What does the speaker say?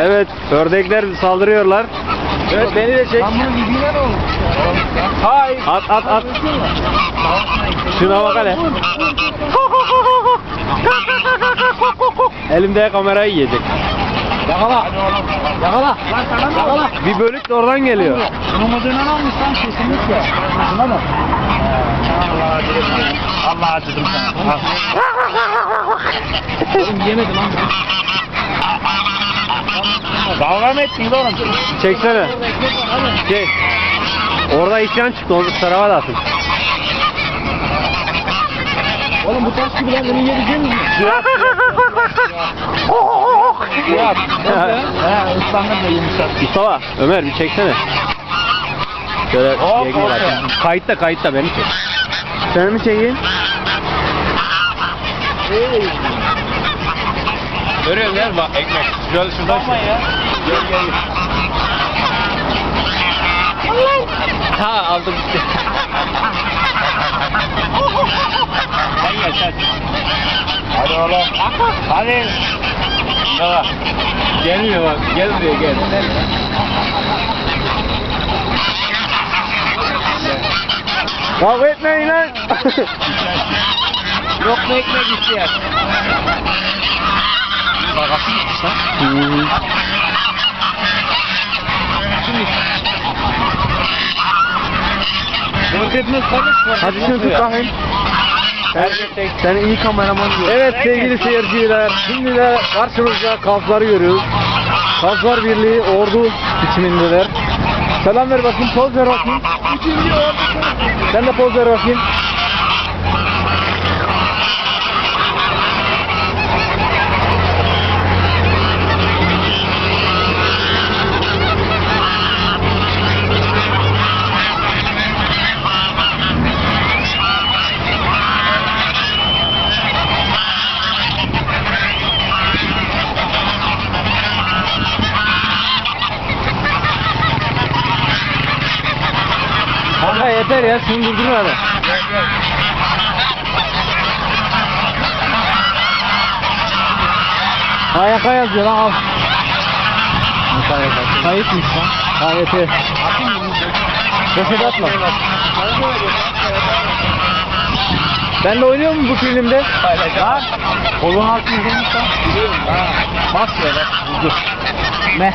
Evet, ördekler saldırıyorlar. Evet beni de çek. Hay. At at at. Şuna bak hele. Elimde kamerayı yiyecek. Yakala. Yakala. Yakala. Bir bölük de oradan geliyor. Bunun adını almış lan kesinlikle. Şuna bak. Allah acıdım sana. Al. Oğlum yemedi lan. Dalga mı ettin oğlum? Çeksene. Şey. Orada isyan çıktı. Onu şu tarafa da atın. Oğlum bu taş gibi lan bunu yiyecek misin? Yap. He ıslanır da yumuşak. Mustafa, Ömer bir çeksene. Şöyle hop. atayım. Kayıtta kayıtta beni çek. Sen mi çekeyim? Görüyor musun? Bak ekmek. Şöyle şuradan Yapma ya. Gel gel. Ha aldım işte. Sen gel sen. Hadi oğlum. Hadi. Bak. Gelmiyor bak. Gel buraya gel. Kavga etmeyin lan. Yok mu ekmek isteyen? Bakasın gitmiş lan. Hı. Kardeş. Hadi şunu tut bakayım. Sen, sen iyi kameraman Evet sevgili seyirciler, şimdi de karşımızda Kafları görüyoruz. Kaflar Birliği ordu biçimindeler. Selam ver bakayım, poz ver bakayım. Sen de poz ver bakayım. Yeter ya, şunu durdurun hadi. KYK yazıyor lan al. Kayıtmış lan. KYT. Köşede atma. Ben de oynuyor mu bu filmde? Lan. Kolun altını uzanmış lan. Bas bak. Dur. Ne?